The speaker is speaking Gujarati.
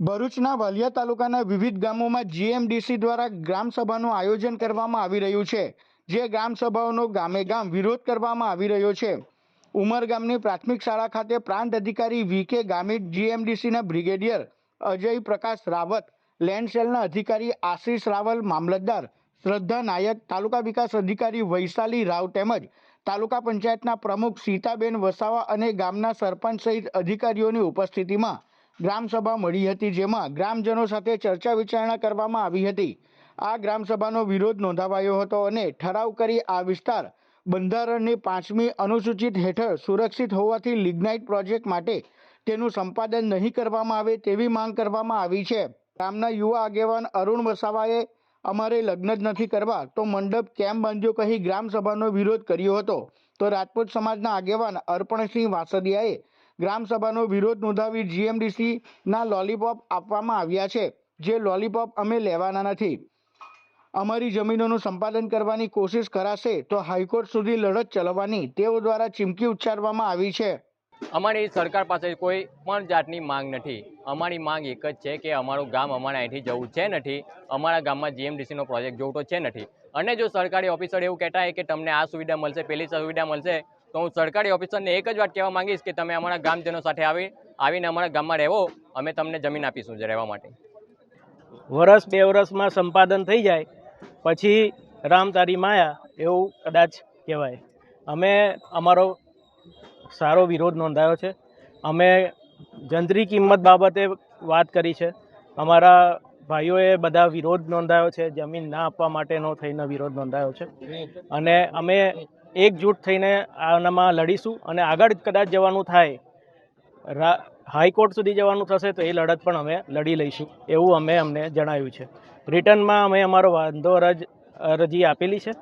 ભરૂચના વાલિયા તાલુકાના વિવિધ ગામોમાં જીએમડીસી દ્વારા ગ્રામસભાનું આયોજન કરવામાં આવી રહ્યું છે, જે ગ્રામસભાઓનો ગામે ગામ વિરોધ કરવામાં આવી રહ્યો છે. ઉમરગામની પ્રાથમિક શાળા ખાતે પ્રાંત અધિકારી વી કે ગામિત, જીએમડીસીના બ્રિગેડિયર અજય પ્રકાશ રાવત, લેન્ડ સેલના અધિકારી આશીષ રાવલ મામલતદાર, શ્રદ્ધા નાયક, તાલુકા વિકાસ અધિકારી વૈશાલી રાવ તેમજ તાલુકા પંચાયતના પ્રમુખ સીતાબેન વસાવા અને ગામના સરપંચ સહિત અધિકારીઓની ઉપસ્થિતિમાં ગ્રામસભા મળી હતી, જેમાં ગ્રામજનો સાથે ચર્ચા વિચારણા કરવામાં આવી હતી. આ ગ્રામસભાનો વિરોધ નોંધાવાયો હતો અને ઠરાવ કરી આ વિસ્તાર બંધારણની પાંચમી અનુસૂચિત હેઠળ સુરક્ષિત હોવાથી લિગ્નાઇટ પ્રોજેક્ટ માટે તેનું સંપાદન નહીં કરવામાં આવે તેવી માંગ કરવામાં આવી છે. ગામના યુવા આગેવાન અરુણ વસાવાએ અમારે લગ્ન જ નથી કરવા તો મંડપ કેમ બાંધ્યો કહી ગ્રામસભાનો વિરોધ કર્યો હતો. તો રાજપૂત સમાજના આગેવાન અર્પણસિંહ વાસદિયાએ ગ્રામસભાનો વિરોધ નોંધાવી જીએમડીસીના લોલીપોપ આપવામાં આવ્યા છે, જે લોલીપોપ અમે લેવાના નથી. અમારી જમીનોનું સંપાદન કરવાની કોશિશ કરાશે તો હાઈકોર્ટ સુધી લડત ચલાવવાની તેઓ દ્વારા ચીમકી ઉચ્ચારવામાં આવી છે. અમારી સરકાર પાસે કોઈ પણ જાતની માંગ નથી. અમારી માંગ એક જ છે કે અમારું ગામ અમારે અહીંથી જવું છે નથી. અમારા ગામમાં જીએમડીસીનો પ્રોજેક્ટ જોવતો છે નથી. અને જો સરકારી ઓફિસર એવું કહેતા હોય કે તમને આ સુવિધા મળશે, પેલી સુવિધા મળશે તો હું સરકારી ઓફિસરને એક જ વાત કહેવા માંગીશ કે તમે અમારા ગામજનો સાથે આવી, આવીને અમારા ગામમાં રહેવો, અમે તમને જમીન આપીશું રહેવા માટે. વરસ બે વરસમાં સંપાદન થઈ જાય, પછી રામ તારી માયા એવું કદાચ કહેવાય. અમે અમારો સારો વિરોધ નોંધાયો છે. અમે જંત્રી કિંમત બાબતે વાત કરી છે. અમારા ભાઈઓએ બધા વિરોધ નોંધાયો છે, જમીન ના આપવા માટેનો થઈને વિરોધ નોંધાયો છે. અને અમે એકજૂટ થઈને આનામાં લડીશું અને આગળ કદાચ જવાનું થાય હાઈકોર્ટ સુધી જવાનું થશે તો એ લડત પણ અમે લડી લઈશું એવું અમે અમને જણાવ્યું છે. રિટર્નમાં અમે અમારો વાંધો રજ અરજી આપેલી છે.